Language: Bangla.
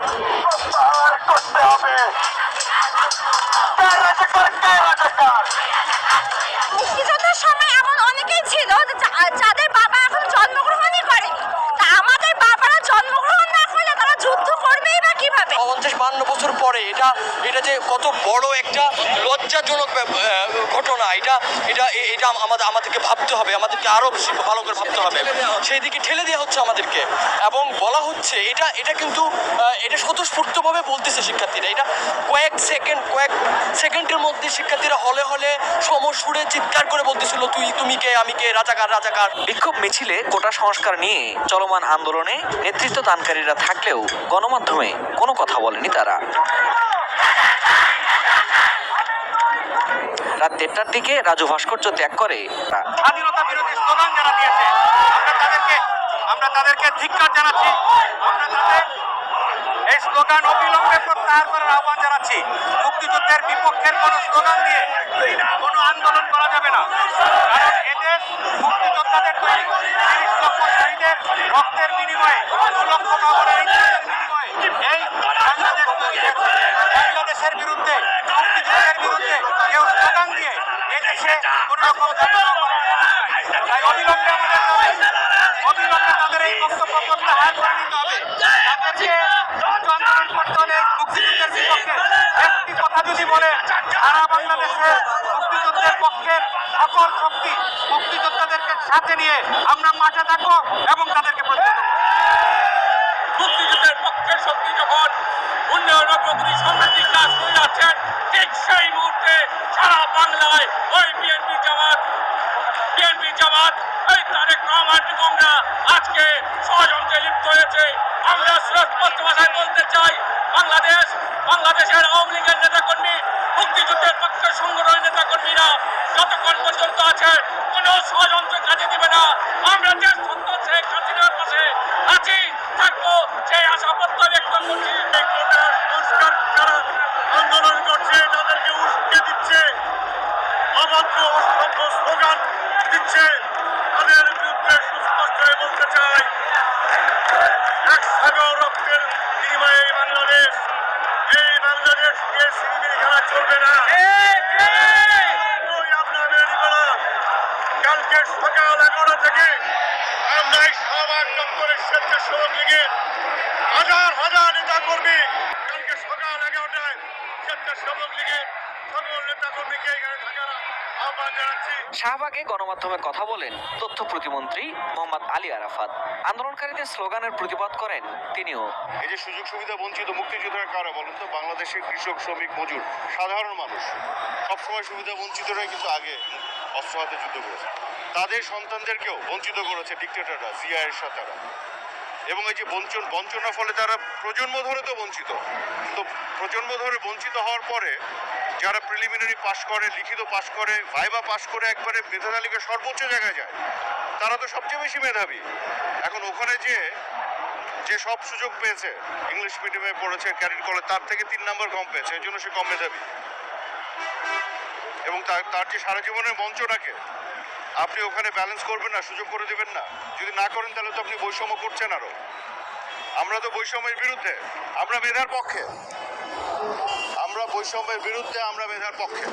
Yeah. পঞ্চাশ বান্ন বছর পরে, এটা এটা যে কত বড় একটা লজ্জাজনক ঘটনা, এটা এটা এটা আমাদের আমাদেরকে ভাবতে হবে, আমাদেরকে আরও বেশি ভালো করে ভাবতে হবে। সেই দিকে ঠেলে দেওয়া হচ্ছে আমাদেরকে, এবং বলা হচ্ছে, এটা এটা কিন্তু এটা স্বতঃস্ফূর্তভাবে বলতেছে শিক্ষার্থীরা, এটা কয়েক সেকেন্ড, কয়েক সেকেন্ডের মধ্যে শিক্ষার্থীরা হলে হলে সমসুরে চিৎকার করে বলতেছিল, তুই, তুমি কে? আমি কে? রাজাকার রাজাকার। বিক্ষোভ মিছিলে কোটা সংস্কার নিয়ে চলমান আন্দোলনে নেতৃত্ব দানকারীরা থাকলেও গণমাধ্যমে কোনো কথা বলেনি তারা। রাত দেড়টার দিকে রাজু ভাস্কর্য ত্যাগ করে। স্বাধীনতা বিরোধী স্লোগান যারা দিয়েছে, আমরা তাদেরকে আমরা তাদেরকে ধিক্কার জানাচ্ছি। আমরা তাদের এই স্লোগান অবিলম্বে প্রত্যাহার করার আহ্বান জানাচ্ছি। মুক্তিযুদ্ধের বিপক্ষের কোনো স্লোগান দিয়ে কোনো আন্দোলন করা যাবে না। কারণ মুক্তিযোদ্ধাদের তৈরি। তিরিশ লক্ষ শহীদের রক্তের বিনিময়ে লক্ষ বাবার ইজ্জতের বিনিময়ে এই বাংলাদেশ তৈরি হয়েছে বাংলাদেশের বিরুদ্ধে মুক্তিযুদ্ধের বিরুদ্ধে কেউ স্লোগান দিয়ে এদেশে কোনো রকম তাই অবিলম্বে আমাদের তাদের তাদেরকে আন্দোলন সাথে নিয়ে আমরা মাঠে থাকব এবং তাদেরকে আজকে ষড়যন্ত্রে লিপ্ত হয়েছে। আমরা সুস্পষ্ট ভাষায় বলতে চাই বাংলাদেশ বাংলাদেশের আওয়ামী লীগের নেতাকর্মী মুক্তিযুদ্ধের পক্ষের সংগঠনের নেতাকর্মীরা যতক্ষণ পর্যন্ত আছে কোনো ষড়যন্ত্র কাজে দিবে না আমরা যে সত্য শেখ হাসিনার পাশে আছি থাকব সেই আশা প্রত্যয় ব্যক্ত করছি এই কোটা সংস্কার যারা আন্দোলন করছে তাদেরকে উস্কে দিচ্ছে অভদ্র অসভ্য স্লোগান দিচ্ছে তাদের বিরুদ্ধে সুস্পষ্ট হয়ে বলতে চাই এক সাগর রক্তের বিনিময়ে এই বাংলাদেশ এই বাংলাদেশকে চলবে না। কালকে সকাল এগারোটা থেকে আমরা এই শাহবাগ দপ্তরের স্বেচ্ছাসেবক লীগের হাজার হাজার নেতা কর্মী কালকে সকাল এগারোটায় স্বেচ্ছাসেবক লীগের সকল নেতা কর্মীকে এখানে থাকার শাহবাগে গণমাধ্যমে কথা বলেন তথ্য প্রতিমন্ত্রী মোহাম্মদ আলী আরাফাত। আন্দোলনকারীদের স্লোগানের প্রতিবাদ করেন তিনিও। এই যে সুযোগ সুবিধা বঞ্চিত মুক্তিযোদ্ধারা কারা বলুন তো? বাংলাদেশের কৃষক শ্রমিক মজুর সাধারণ মানুষ। সবসময় সুবিধা বঞ্চিতরাই কিন্তু আগে অস্ত্র হাতে যুদ্ধ করেছে। তাদের সন্তানদেরকেও বঞ্চিত করেছে ডিক্টেটররা জিয়া এরশাদারা এবং এই যে বঞ্চন বঞ্চনার ফলে তারা প্রজন্ম ধরে তো বঞ্চিত। তো প্রজন্ম ধরে বঞ্চিত হওয়ার পরে যারা প্রিলিমিনারি পাশ করে, লিখিত পাশ করে, ভাইবা পাশ করে একবারে মেধা তালিকা সর্বোচ্চ জায়গায় যায়, তারা তো সবচেয়ে বেশি মেধাবী। এখন ওখানে যে যে সব সুযোগ পেয়েছে ইংলিশ মিডিয়ামে পড়েছে ক্যারির কলেজ তার থেকে তিন নম্বর কম পেয়েছে এই জন্য সে কম মেধাবী। এবং তার যে সারা জীবনের মঞ্চটাকে আপনি ওখানে ব্যালেন্স করবেন না, সুযোগ করে দেবেন না। যদি না করেন তাহলে তো আপনি বৈষম্য করছেন আরও। আমরা তো বৈষম্যের বিরুদ্ধে, আমরা মেধার পক্ষে। আমরা বৈষম্যের বিরুদ্ধে, আমরা মেধার পক্ষে।